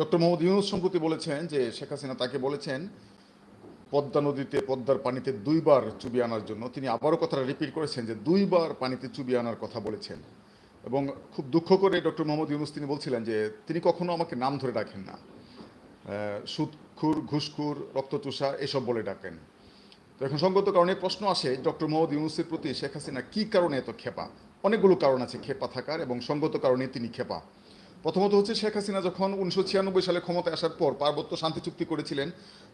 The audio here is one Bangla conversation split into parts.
ডক্টর মোহাম্মদ ইউনুস সম্প্রতি বলেছেন যে শেখ হাসিনা তাকে বলেছেন, পদ্মা নদীতে, পদ্মার পানিতে দুইবার চুবি আনার জন্য। তিনি আবারও কথাটা রিপিট করেছেন যে দুইবার পানিতে চুবি আনার কথা বলেছেন। এবং খুব দুঃখ করে ডক্টর মোহাম্মদ ইউনুস তিনি বলছিলেন যে তিনি কখনো আমাকে নাম ধরে ডাকেন না। সুদখুর ঘুষখুর, রক্তচুষা এসব বলে ডাকেন। তো এখন সঙ্গত কারণে প্রশ্ন আসে, ডক্টর মোহাম্মদ ইউনুসের প্রতি শেখ হাসিনা কী কারণে এত খেপা অনেকগুলো কারণ আছে খেপা থাকার এবং সঙ্গত কারণে তিনি খেপা প্রথমত হচ্ছে শেখ হাসিনা যখন উনিশশো ছিয়ানব্বই সালে ক্ষমতায় আসার পর পার্বত্য শান্তি চুক্তি করেছিলেন,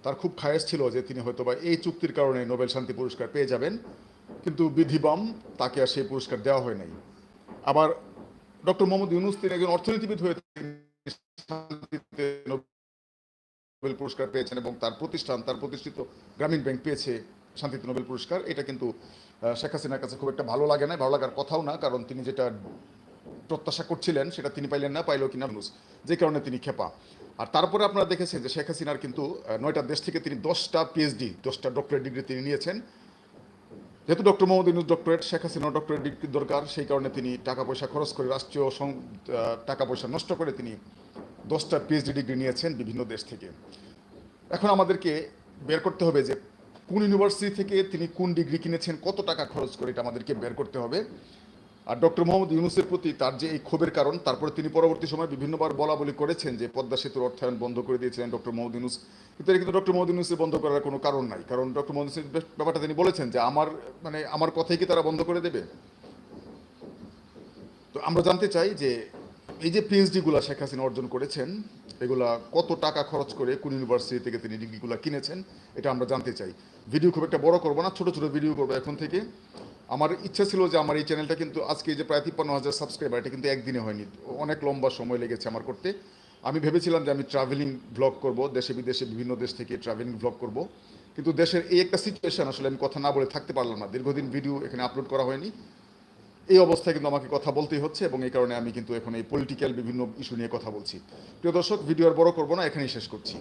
তার খুব খায়েশ ছিল যে তিনি হয়তোবা এই চুক্তির কারণে নোবেল শান্তি পুরস্কার পেয়ে যাবেন, কিন্তু বিধিবম তাকে আর সেই পুরস্কার দেওয়া হয় নাই। আবার ডক্টর মোহাম্মদ ইউনুস, তিনি একজন অর্থনীতিবিদ হয়ে নোবেল পুরস্কার পেয়েছেন এবং তার প্রতিষ্ঠান, তার প্রতিষ্ঠিত গ্রামীণ ব্যাংক পেয়েছে শান্তিতে নোবেল পুরস্কার। এটা কিন্তু শেখ হাসিনার কাছে খুব একটা ভালো লাগে না, ভালো লাগার কথাও না, কারণ তিনি যেটা প্রত্যাশা করছিলেন, সেটা তিনি পাইলেন না, পাইলেও কিনা মানুষ। যে কারণে তিনি খেপা। আর তারপরে আপনারা দেখেছেন যে শেখ হাসিনার কিন্তু নয়টা দেশ থেকে তিনি দশটা পিএইচডি দশটা ডক্টরেট ডিগ্রি তিনি নিয়েছেন। যেহেতু doctor Muhammad Yunus doctorate Sheikh Hasina doctorate degree দরকার, সেই কারণে তিনি টাকা পয়সা খরচ করে রাষ্ট্রীয় টাকা পয়সা নষ্ট করে তিনি দশটা পিএইচডি ডিগ্রি নিয়েছেন বিভিন্ন দেশ থেকে। এখন আমাদেরকে বের করতে হবে যে কোন ইউনিভার্সিটি থেকে তিনি কোন ডিগ্রি কিনেছেন, কত টাকা খরচ করে এটা আমাদেরকে বের করতে হবে। আর ডক্টর মোহাম্মদ ইউনুসের প্রতি তার যে এই ক্ষোভের কারণ, তারপরে তিনি পরবর্তী সময় বিভিন্নবার বলা বলি করেছেন যে পদ্মা সেতুর অর্থায়ন বন্ধ করে দিয়েছিলেন ডক্টর মোহাম্মদ ইউনুস। কিন্তু এটা কিন্তু ডক্টর মোহাম্মদ ইউনুসের বন্ধ করার কোনো কারণ নাই। কারণ ডক্টর মোহাম্মদ ইউনুসের ব্যাপারটা তিনি বলেছেন যে আমার মানে আমার কথাই কি তারা বন্ধ করে দেবে? তো আমরা জানতে চাই যে এই যে পিএইচডিগুলো শেখ হাসিনা অর্জন করেছেন, এগুলা কত টাকা খরচ করে কোন ইউনিভার্সিটি থেকে তিনি ডিগ্রিগুলো কিনেছেন, এটা আমরা জানতে চাই। ভিডিও খুব একটা বড় করব না, ছোট ছোট ভিডিও করব এখন থেকে। আমার ইচ্ছা ছিল যে আমার এই চ্যানেলটা কিন্তু আজকে যে প্রায় তিপ্পান্ন হাজার সাবস্ক্রাইবার এটা কিন্তু একদিনে হয়নি। অনেক লম্বা সময় লেগেছে আমার করতে। আমি ভেবেছিলাম যে আমি ট্রাভেলিং ব্লগ করব, দেশে বিদেশে বিভিন্ন দেশ থেকে ট্রাভেলিং ব্লগ করব। কিন্তু দেশের এই একটা সিচুয়েশন আসলে আমি কথা না বলে থাকতে পারলাম না। দীর্ঘদিন ভিডিও এখানে আপলোড করা হয়নি। এই অবস্থায় কিন্তু আমাকে কথা বলতেই হচ্ছে এবং এই কারণে আমি কিন্তু এখন এই পলিটিক্যাল বিভিন্ন ইস্যু নিয়ে কথা বলছি। প্রিয় দর্শক ভিডিও আর বড় করব না, এখানেই শেষ করছি।